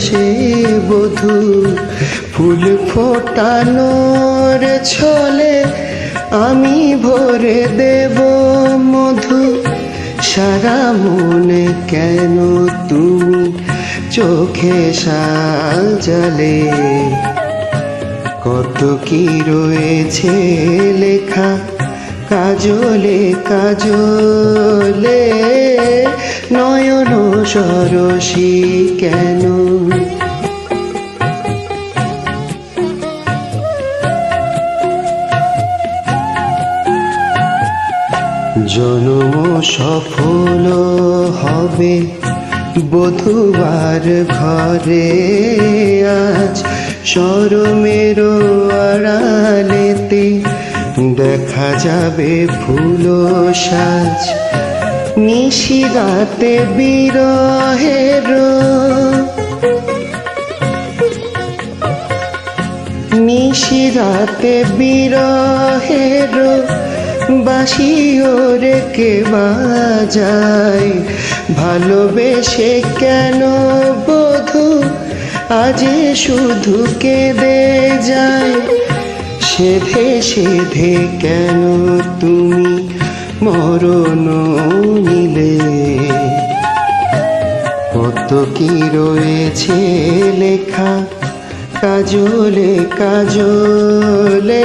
ভালোবেসে বধু, ফুল ফোটানোর ছলে আমি ভরে দেব মধু। সারা মনে কেন তুমি চোখে সাজালে কত কি রয়েছে লেখা, কাজলে কাজলে, নয়ন সরসী কেন জনম সফল হবে। বধুবার ঘরে আজ সরমের আড়ালেতে দেখা যাবে ফুল সাজ। নিশিরাতে বিরহের নিশিরাতে বিরহের বাসিও রেখে বাজায়? ভালোবেসে কেন বধু? আজ শুধু কেঁদে যায়। সেধে সেধে কেন তুমি মরণ নিলে? কত কি রয়েছে লেখা? কাজলে কাজলে